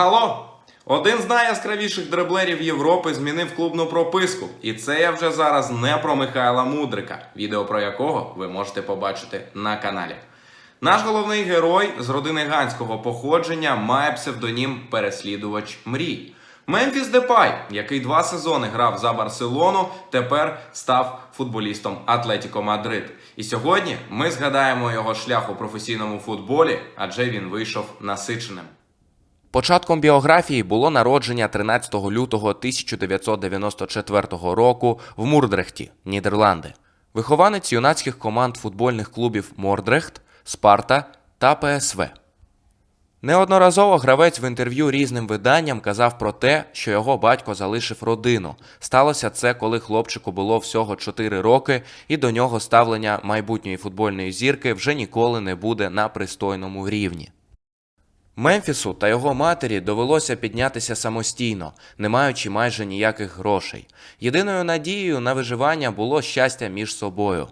Хало! Один з найяскравіших дреблерів Європи змінив клубну прописку. І це я вже зараз не про Михайла Мудрика, відео про якого ви можете побачити на каналі. Наш головний герой з родини ганського походження має псевдонім Переслідувач мрій. Мемфіс Депай, який два сезони грав за Барселону, тепер став футболістом Атлетіко Мадрид. І сьогодні ми згадаємо його шлях у професійному футболі, адже він вийшов насиченим. Початком біографії було народження 13 лютого 1994 року в Мурдрехті, Нідерланди. Вихованець юнацьких команд футбольних клубів Мордрехт, Спарта та ПСВ. Неодноразово гравець в інтерв'ю різним виданням казав про те, що його батько залишив родину. Сталося це, коли хлопчику було всього 4 роки, і до нього ставлення майбутньої футбольної зірки вже ніколи не буде на пристойному рівні. Мемфісу та його матері довелося піднятися самостійно, не маючи майже ніяких грошей. Єдиною надією на виживання було щастя між собою.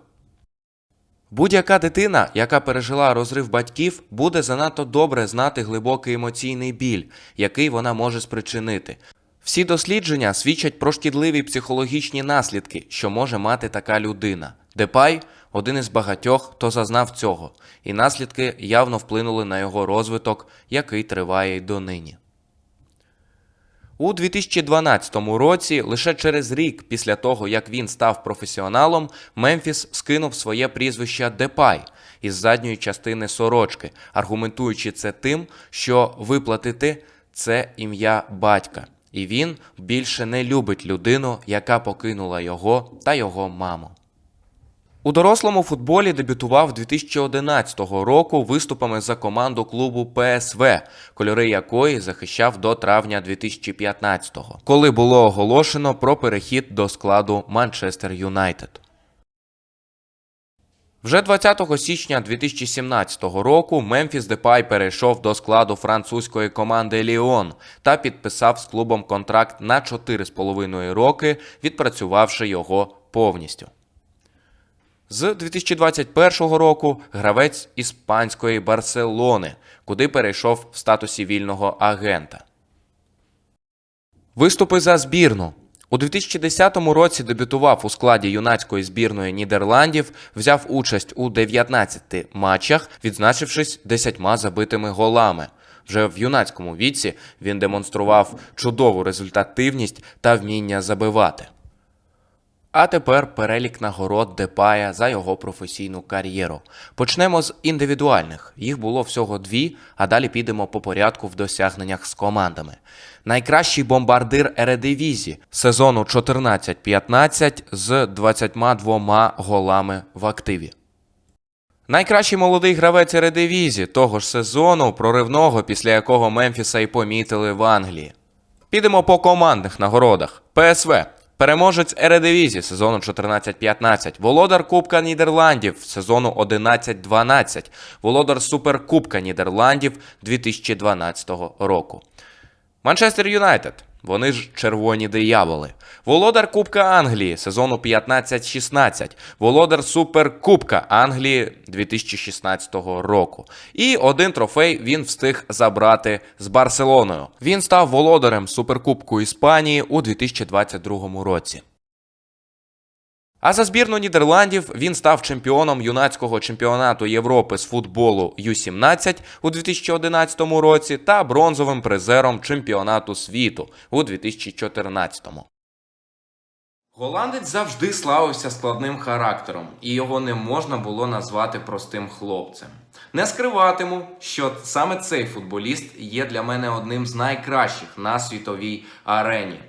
Будь-яка дитина, яка пережила розрив батьків, буде занадто добре знати глибокий емоційний біль, який вона може спричинити. Всі дослідження свідчать про шкідливі психологічні наслідки, що може мати така людина. Депай один із багатьох, хто зазнав цього, і наслідки явно вплинули на його розвиток, який триває й донині. У 2012 році, лише через рік після того, як він став професіоналом, Мемфіс скинув своє прізвище Депай із задньої частини сорочки, аргументуючи це тим, що виплатити це ім'я батька, і він більше не любить людину, яка покинула його та його маму. У дорослому футболі дебютував 2011 року виступами за команду клубу ПСВ, кольори якої захищав до травня 2015-го, коли було оголошено про перехід до складу Манчестер Юнайтед. Вже 20 січня 2017 року Мемфіс Депай перейшов до складу французької команди Ліон та підписав з клубом контракт на 4,5 роки, відпрацювавши його повністю. З 2021 року гравець іспанської Барселони, куди перейшов в статусі вільного агента. Виступи за збірну. У 2010 році дебютував у складі юнацької збірної Нідерландів, взяв участь у 19 матчах, відзначившись 10 забитими голами. Вже в юнацькому віці він демонстрував чудову результативність та вміння забивати. А тепер перелік нагород Депая за його професійну кар'єру. Почнемо з індивідуальних. Їх було всього дві, а далі підемо по порядку в досягненнях з командами. Найкращий бомбардир Ередивізі сезону 14-15 з 22 голами в активі. Найкращий молодий гравець Ередивізі того ж сезону, проривного, після якого Мемфіса й помітили в Англії. Підемо по командних нагородах. ПСВ. Переможець Ередивізі сезону 14-15, володар Кубка Нідерландів сезону 11-12, володар Суперкубка Нідерландів 2012 року. Манчестер Юнайтед. Вони ж червоні дияволи. Володар Кубка Англії сезону 15-16, володар Суперкубка Англії 2016 року. І один трофей він встиг забрати з Барселоною. Він став володарем Суперкубку Іспанії у 2022 році. А за збірну Нідерландів він став чемпіоном юнацького чемпіонату Європи з футболу Ю-17 у 2011 році та бронзовим призером чемпіонату світу у 2014. Голландець завжди славився складним характером, і його не можна було назвати простим хлопцем. Не скриватиму, що саме цей футболіст є для мене одним з найкращих на світовій арені.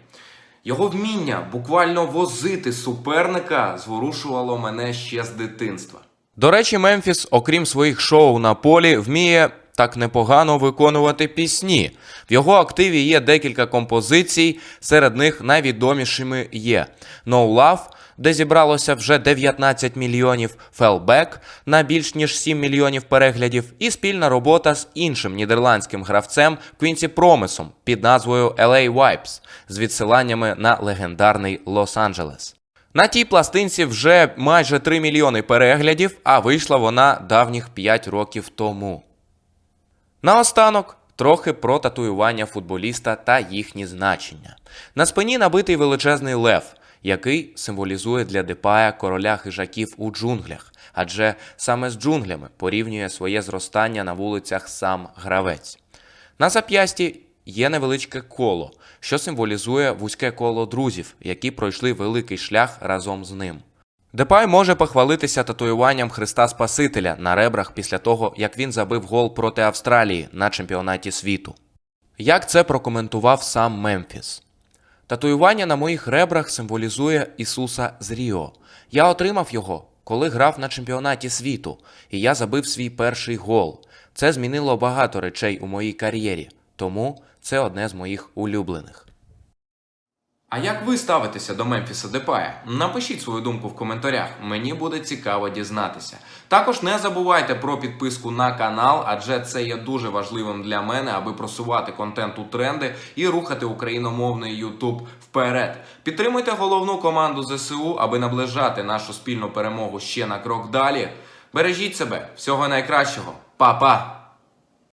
Його вміння буквально возити суперника зворушувало мене ще з дитинства. До речі, Мемфіс, окрім своїх шоу на полі, вміє так непогано виконувати пісні. В його активі є декілька композицій, серед них найвідомішими є No Love, де зібралося вже 19 мільйонів, Fellback на більш ніж 7 мільйонів переглядів, і спільна робота з іншим нідерландським гравцем Квінсі Промисом під назвою LA Vibes з відсиланнями на легендарний Лос-Анджелес. На тій пластинці вже майже 3 мільйони переглядів, а вийшла вона давніх 5 років тому. Наостанок Трохи про татуювання футболіста та їхні значення. На спині набитий величезний лев, який символізує для Депая короля хижаків у джунглях, адже саме з джунглями порівнює своє зростання на вулицях сам гравець. На зап'ясті є невеличке коло, що символізує вузьке коло друзів, які пройшли великий шлях разом з ним. Депай може похвалитися татуюванням Христа Спасителя на ребрах після того, як він забив гол проти Австралії на чемпіонаті світу. Як це прокоментував сам Мемфіс? Татуювання на моїх ребрах символізує Ісуса з Ріо. Я отримав його, коли грав на чемпіонаті світу, і я забив свій перший гол. Це змінило багато речей у моїй кар'єрі, тому це одне з моїх улюблених. А як ви ставитеся до Мемфіса Депая? Напишіть свою думку в коментарях, мені буде цікаво дізнатися. Також не забувайте про підписку на канал, адже це є дуже важливим для мене, аби просувати контент у тренди і рухати україномовний YouTube вперед. Підтримуйте головну команду ЗСУ, аби наближати нашу спільну перемогу ще на крок далі. Бережіть себе, всього найкращого, Па-па!